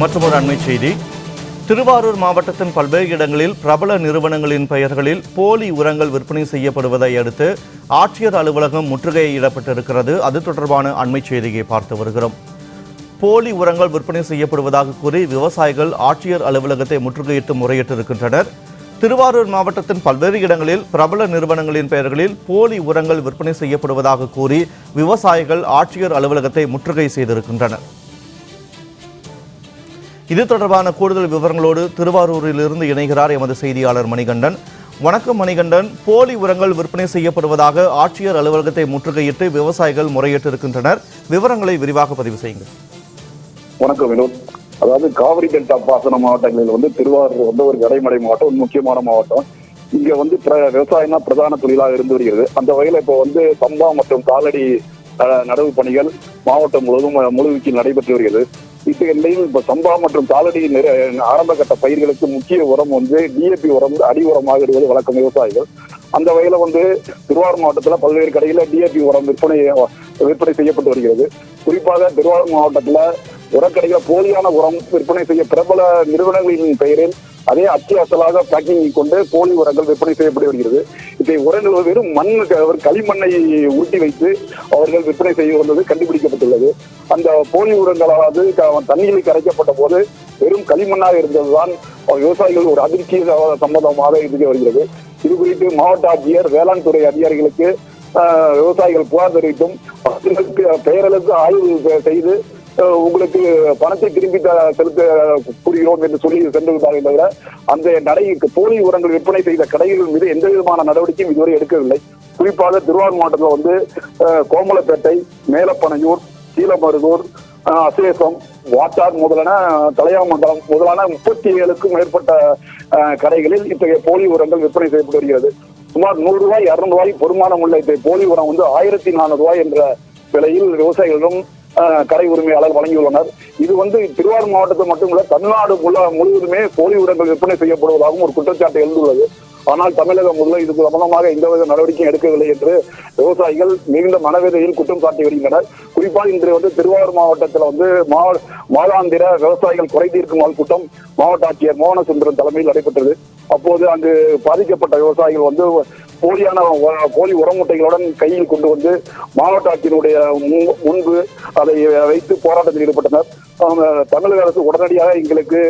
மற்றொரு அண்மை செய்தி. திருவாரூர் மாவட்டத்தின் பல்வேறு இடங்களில் பிரபல நிறுவனங்களின் பெயர்களில் போலி உரங்கள் விற்பனை செய்யப்படுவதை அடுத்து ஆட்சியர் அலுவலகம் முற்றுகையிடப்பட்டிருக்கிறது அது தொடர்பான அண்மை செய்தியை பார்த்து வருகிறோம். போலி உரங்கள் விற்பனை செய்யப்படுவதாக கூறி விவசாயிகள் ஆட்சியர் அலுவலகத்தை முற்றுகையிட்டு முறையிட்டிருக்கின்றனர். திருவாரூர் மாவட்டத்தின் பல்வேறு இடங்களில் பிரபல நிறுவனங்களின் பெயர்களில் போலி உரங்கள் விற்பனை செய்யப்படுவதாக கூறி விவசாயிகள் ஆட்சியர் அலுவலகத்தை முற்றுகை செய்திருக்கின்றனர். இது தொடர்பான கூடுதல் விவரங்களோடு திருவாரூரிலிருந்து இணைகிறார் எமது செய்தியாளர் மணிகண்டன். வணக்கம் மணிகண்டன். போலி உரங்கள் விற்பனை செய்யப்படுவதாக ஆட்சியர் அலுவலகத்தை முற்றுகையிட்டு விவசாயிகள் முறையிட்டிருக்கின்றனர். விவரங்களை விரிவாக பதிவு செய்யுங்கள். வணக்கம் வினோத். அதாவது காவிரி டெல்டா பாசன மாவட்டங்களில் வந்து திருவாரூர் வந்து ஒரு கடைமடை மாவட்டம் ஒரு முக்கியமான மாவட்டம். இங்க வந்து பிர- விவசாயம் தான் பிரதான தொழிலாக இருந்து வருகிறது. அந்த வகையில இப்போ வந்து சம்பா மற்றும் காலடி நடவு பணிகள் மாவட்டம் முழுவதும் முழுவீச்சில் நடைபெற்று வருகிறது. இத்தகைய நிலையில் இப்போ சம்பா மற்றும் காலடி ஆரம்ப கட்ட பயிர்களுக்கு முக்கிய உரம் வந்து டிஏபி உரம் அடி உரமாக இடுவது வழக்கம் விவசாயிகள். அந்த வகையில வந்து திருவாரூர் மாவட்டத்துல பல்வேறு கடைகளில் டிஏபி உரம் விற்பனை விற்பனை செய்யப்பட்டு வருகிறது. குறிப்பாக திருவாரூர் மாவட்டத்துல உரக்கடையில போலியான உரம் விற்பனை செய்ய பிரபல நிறுவனங்களின் பெயரில் அதே அச்சு பேக்கிங் கொண்டு போலி உரங்கள் விற்பனை செய்யப்பட்டு வருகிறது. இதை உரங்கள் வெறும் மண் ஒரு களிமண்ணை ஊட்டி வைத்து அவர்கள் விற்பனை செய்ய வந்தது கண்டுபிடிக்கப்பட்டுள்ளது. அந்த போலி உரங்களாவது தண்ணீரில் கரைக்கப்பட்ட போது வெறும் களிமண்ணாக இருந்ததுதான் விவசாயிகள் ஒரு அதிர்ச்சி சம்பந்தமாக இருந்து வருகிறது. இது குறித்து மாவட்ட ஆட்சியர் வேளாண் துறை அதிகாரிகளுக்கு விவசாயிகள் புகார் தெரிவித்தும் பெயரளவுக்கு ஆய்வு செய்து உங்களுக்கு பணத்தை திரும்பி செலுத்த கூறுகிறோம் என்று சொல்லி சென்று தவிர அந்த நடை போலி உரங்கள் விற்பனை செய்த கடைகள் மீது எந்த விதமான நடவடிக்கையும் இதுவரை எடுக்கவில்லை. குறிப்பாக திருவாரூர் மாவட்டத்தில் வந்து கோமலப்பேட்டை மேலப்பனையூர் கீழமருதூர் அசேசம் வாட்டார் முதலான தலையாமண்டலம் முதலான முப்பத்தி ஏழுக்கும் மேற்பட்ட கடைகளில் இத்தகைய போலி உரங்கள் விற்பனை செய்யப்பட்டு வருகிறது. சுமார் நூறு ரூபாய் இரநூறு ரூபாய் பொருமானம் உள்ள இந்த போலி உரம் வந்து ஆயிரத்தி நானூறு ரூபாய் என்ற விலையில் விவசாயிகளிடம் கடை உரிமையாளர் வழங்கியுள்ளனர் இது வந்து திருவாரூர் மாவட்டத்தில் மட்டுமல்ல தமிழ்நாடு முழுவதுமே போலி உரங்கள் விற்பனை செய்யப்படுவதாகவும் ஒரு குற்றச்சாட்டு எழுந்துள்ளது. ஆனால் தமிழக முதல்வர் இது சம்பந்தமாக எந்தவித நடவடிக்கையும் எடுக்கவில்லை என்று விவசாயிகள் மிகுந்த மனவேதையில் குற்றம் சாட்டி வருகின்றனர். குறிப்பாக இன்று வந்து திருவாரூர் மாவட்டத்தில் வந்து மா- மாதாந்திர விவசாயிகள் குறை தீர்க்கும் நாள் கூட்டம் மாவட்ட ஆட்சியர் மோகனசுந்தரம் தலைமையில் நடைபெற்றது. அப்போது அங்கு பாதிக்கப்பட்ட விவசாயிகள் வந்து போலியான போலி உரமுட்டைகளுடன் கையில் கொண்டு வந்து மாவட்ட ஆட்சியினுடைய முன்பு அதை வைத்து போராட்டத்தில் ஈடுபட்டனர். தமிழக அரசு உடனடியாக எங்களுக்கு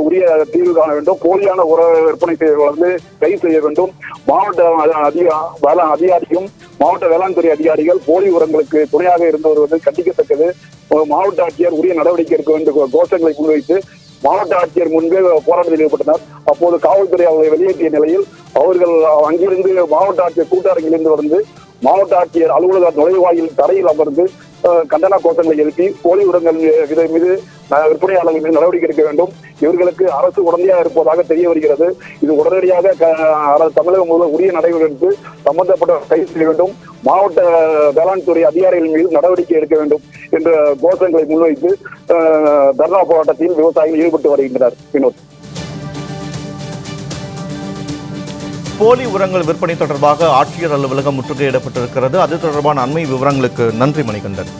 உரிய தீர்வு காண வேண்டும். போலியான உர விற்பனை செய்வர்கள் வந்து கைது செய்ய வேண்டும். மாவட்ட அதிக வேளாண் அதிகாரியும் மாவட்ட வேளாண் துறை அதிகாரிகள் போலி உரங்களுக்கு துணையாக இருந்தவர் வந்து கண்டிக்கத்தக்கது. மாவட்ட ஆட்சியர் உரிய நடவடிக்கை எடுக்க வேண்டும். கோஷங்களை முன்வைத்து மாவட்ட ஆட்சியர் முன்பே போராட்டத்தில் ஈடுபட்டனர். அப்போது காவல்துறை அவர்களை வெளியேற்றிய நிலையில் அவர்கள் அங்கிருந்து மாவட்ட ஆட்சியர் கூட்டரங்கிலிருந்து வந்து மாவட்ட ஆட்சியர் அலுவலக நுழைவாயில் தரையில் அமர்ந்து கண்டன கோஷங்களை எழுப்பி போலி உரங்கள் இதை மீது விற்பனையாளர்கள் மீது நடவடிக்கை எடுக்க வேண்டும். இவர்களுக்கு அரசு உடனடியாக இருப்பதாக தெரிய வருகிறது. இது உடனடியாக அரசு தமிழகம் முதல்வர் உரிய நடைமுறை எடுத்து சம்பந்தப்பட்ட கைது செய்ய வேண்டும். மாவட்ட வேளாண் துறை அதிகாரிகள் மீது நடவடிக்கை எடுக்க வேண்டும். என்ற கோஷங்களை முன்வைத்து தர்ணா போராட்டத்தில் விவசாயிகள் ஈடுபட்டு வருகின்றனர். வினோத். போலி உரங்கள் விற்பனை தொடர்பாக ஆட்சியர் அலுவலகம் முற்றுகையிடப்பட்டிருக்கிறது. அது தொடர்பான அண்மை விவரங்களுக்கு நன்றி மணிகண்டன்.